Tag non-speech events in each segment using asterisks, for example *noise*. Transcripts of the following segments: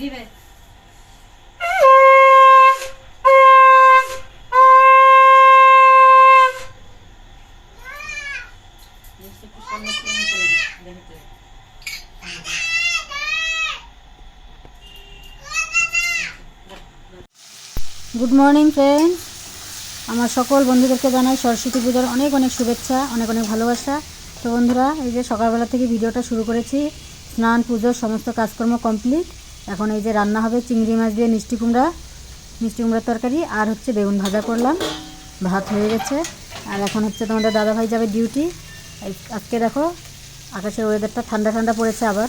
দেখতে। Good morning friend আমার সকল বন্ধুদেরকে জানাই সরস্বতী পূজার অনেক অনেক শুভেচ্ছা, অনেক অনেক ভালোবাসা। তো বন্ধুরা, এই যে সকালবেলা থেকে ভিডিওটা শুরু করেছি, স্নান পুজোর সমস্ত কাজকর্ম কমপ্লিট এখন এই যে রান্না হবে চিংড়ি মাছ দিয়ে মিষ্টি কুমড়া, মিষ্টি কুমড়ার তরকারি আর হচ্ছে বেগুন ভাজা করলাম। ভাত হয়ে গেছে। আর এখন হচ্ছে তোমাদের দাদাভাই যাবে ডিউটি আজকে দেখো আকাশের ওয়েদারটা ঠান্ডা ঠান্ডা পড়েছে আবার।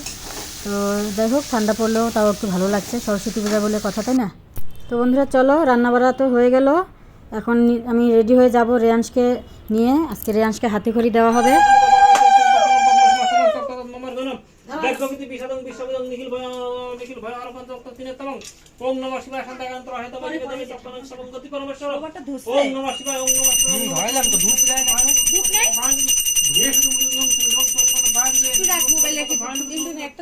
তো যাই হোক, ঠান্ডা পড়লেও তাও একটু ভালো লাগছে। সরস্বতী পূজা বলে কথা, তাই না? তো বন্ধুরা, চলো রান্না বাড়া তো হয়ে গেল। এখন আমি রেডি হয়ে যাব রেয়াংশকে নিয়ে। আজকে রেয়াংশকে হাতে খড়ি দেওয়া হবে। দেখগতি বিষাদং বিশ্ববিদং নিখিল ভয় নিখিল ভয় আর পঞ্চ তিনে তলং। ওম নমঃ শিবায় শান্তাকান্ত সবং গতি পরমেশ্বর। ওম নমঃ শিবায় ওম নমঃ শিবায় তো ধূপ দেয় না। ধূপ নেই? দেশ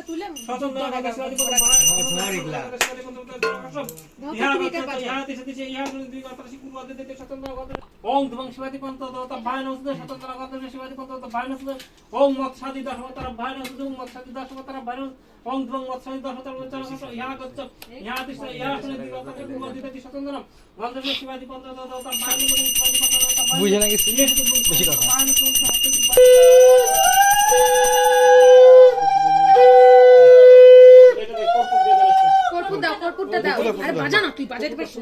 তুলে। স্বতন্ত্র ভাবে শিবাজি পদ ওম ধুমং শিবাজি নসুদ ওম ধুমং মৎসাদি দশমতর উচ্চারণ করো ইহা গচ্ছ ইহা দিশ ইহা শুনে দিগত কুর্ম দিতে স্বতন্ত্র গত শিবাজি পন্ত দত ভাই নসুদ শিবাজি পন্ত দত ভাই বুঝে নাকি বেশি কথা। দেবে কর্পূর দাও কর্পূরটা দাও। আরে বাজা না তুই বাজাইতে পারিস?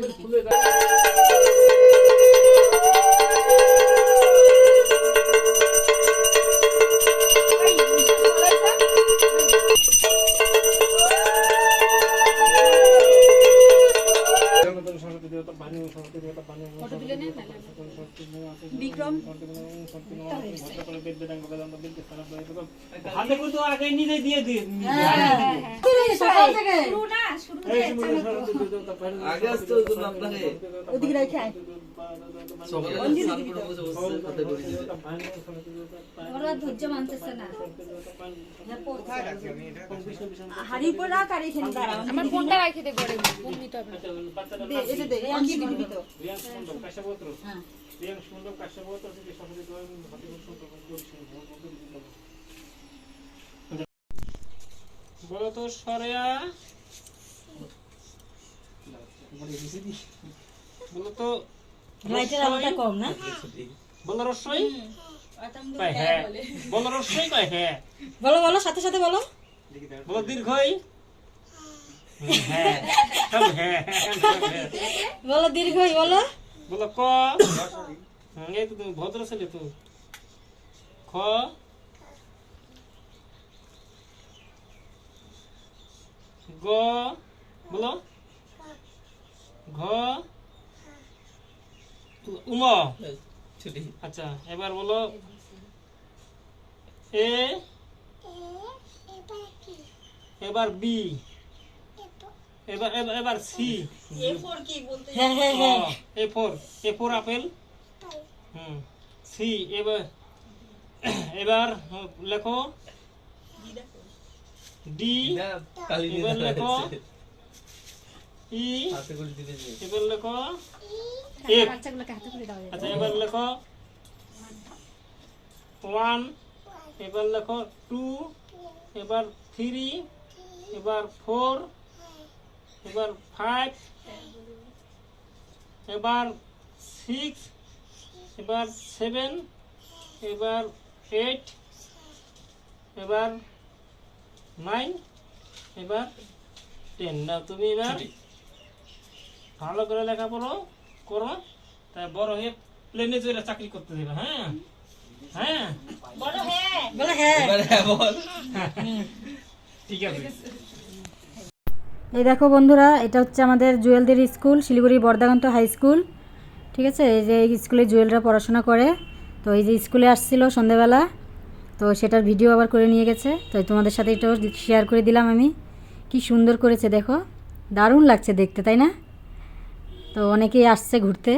ধৈর্য মানতেছে না হাড়ির রাখ আর এখানে দাঁড়া আমার ফোনটা রাখে দে ঘরে ফোন নিতে হবে এটা দে হ্যাঁ সরেয়া লাইটের আলোটা কম না রসই হ্যাঁ রসই কয় হ্যাঁ বলো বলো সাথে সাথে বলো বলো দীর্ঘই হ্যাঁ সব হ্যাঁ সব হ্যাঁ। *laughs* বলো দীর্ঘই বলো। বলো ক। এই তো তুমি ভদ্র ছেলে তো। খ। গ। বলো। ঘ। উম আচ্ছা এবার বলো। এ। এবার বি। এবার এবার এবার সি। হ্যাঁ হ্যাঁ হ্যাঁ A four A four apple hmm C এবার এবার লেখো। ডি এবার লেখো। ই এবার লেখো। এফ বাচ্চাগুলোকে হাতে করে দাও আচ্ছা এবার লেখো। ওয়ান এবার লেখো। টু এবার থ্রি এবার ফোর। এবার ফাইভ এবার সিক্স এবার সেভেন এবার এইট এবার নাইন এবার টেন না তুমি এবার ভালো করে লেখাপড়ো করো। তাই বড় হয়ে প্লেনে চলে চাকরি করতে দেবে হ্যাঁ? হ্যাঁ? হ্যাঁ। হ্যাঁ। বল। ঠিক আছে। এই দেখো বন্ধুরা, এটা হচ্ছে আমাদের জুয়েলদের school, Siliguri Bardakanta high school. ঠিক আছে? এই যে এই স্কুলে জুয়েলরা পড়াশোনা করে। তো এই যে স্কুলে আসছিল সন্ধেবেলা, তো সেটার ভিডিও আবার করে নিয়ে গেছে। তো তোমাদের সাথে এটাও শেয়ার করে দিলাম আমি। কি সুন্দর করেছে দেখো। দারুণ লাগছে দেখতে, তাই না? তো অনেকেই আসছে ঘুরতে।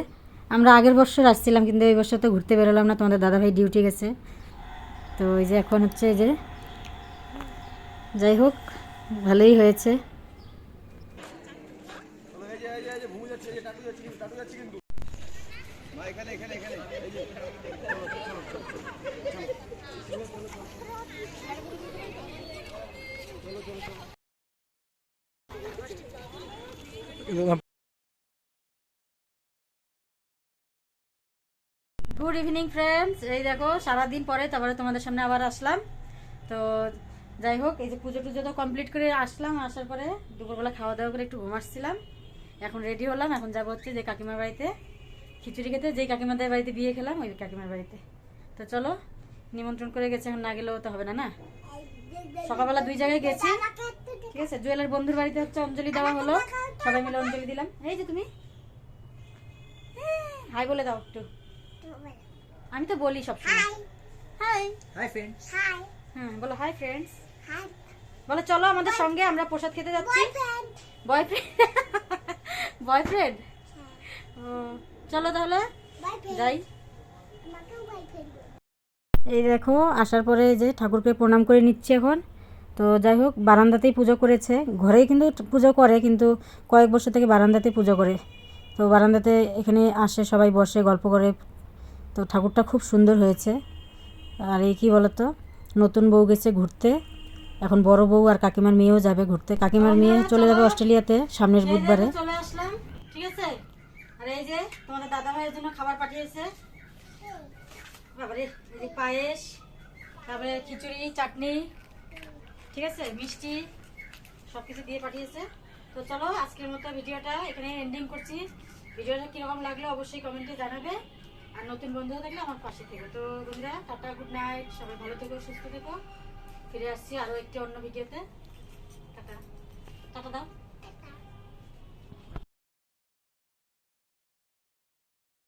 আমরা আগের বছর আসছিলাম, কিন্তু এই বছর তো ঘুরতে বেরোলাম না, তোমাদের দাদাভাই ডিউটি গেছে। তো এই যে এখন হচ্ছে এই যে, যাই হোক, ভালোই হয়েছে। গুড ইভিনিং ফ্রেন্ডস এই দেখো, সারাদিন পরে তারপরে তোমাদের সামনে আবার আসলাম। তো যাই হোক, এই যে পুজো টুজো তো কমপ্লিট করে আসলাম। আসার পরে দুপুরবেলা খাওয়া দাওয়া করে একটু ঘুমাচ্ছিলাম এখন রেডি হলাম এখন যাব হচ্ছে যে কাকিমার বাড়িতে। খিচুড়ি খেতে যেই কাকিমাদের বাড়িতে বিয়ে খেলাম ওই কাকিমার বাড়িতে। তো চলো নিমন্ত্রণ করে গেছে এখন না গেলেও তো হবে না না? সকালবেলা দুই জায়গায় গেছি। ঠিক আছে জুয়েলের বন্ধুর বাড়িতে হচ্ছে অঞ্জলি দেওয়া হলো। সবাই মিলে অঞ্জলি দিলাম। এই যে তুমি। হাই বলে দাও একটু। আমি তো বলি সব হাই। হাই। ফ্রেন্ডস হুম বলো হাই। ফ্রেন্ডস বলো চলো আমাদের সঙ্গে আমরা প্রসাদ খেতে যাচ্ছি। বয়ফ্রেন্ড বয়ফ্রেন্ড চলো তাহলে যাই। এই দেখো আসার পরে যে ঠাকুরকে প্রণাম করে নিচ্ছি এখন। তো যাই হোক বারান্দাতেই পুজো করেছে। ঘরেই কিন্তু পুজো করে কিন্তু কয়েক বছর থেকে বারান্দাতেই পুজো করে। তো বারান্দাতে এখানে আসে সবাই বসে গল্প করে। তো ঠাকুরটা খুব সুন্দর হয়েছে। আর এই কী বলতো নতুন বউ গেছে ঘুরতে। এখন বড় বউ আর কাকিমার মেয়েও যাবে ঘুরতে। কাকিমার মেয়ে চলে যাবে অস্ট্রেলিয়াতে সামনের বুধবারে। চলে আসলাম ঠিক আছে? আর এই যে তোমাদের দাদা ভাইয়ের জন্য খাবার পাঠিয়েছে। বাবারে পায়েস তারপরে খিচুড়ি চাটনি ঠিক আছে? মিষ্টি সব কিছু দিয়ে পাঠিয়েছে। তো চলো আজকের মতো ভিডিওটা এখানে এন্ডিং করছি। ভিডিওটা কীরকম লাগল অবশ্যই কমেন্টে জানাবে। আর নতুন বন্ধু থাকলে আমার পাশে থেকো। তো বন্ধুরা টাটা গুড নাইট সবাই ভালো থেকো সুস্থ থেকো। ফিরে আসছি আরও একটি অন্য ভিডিওতে। টাটা। টাটা দাও।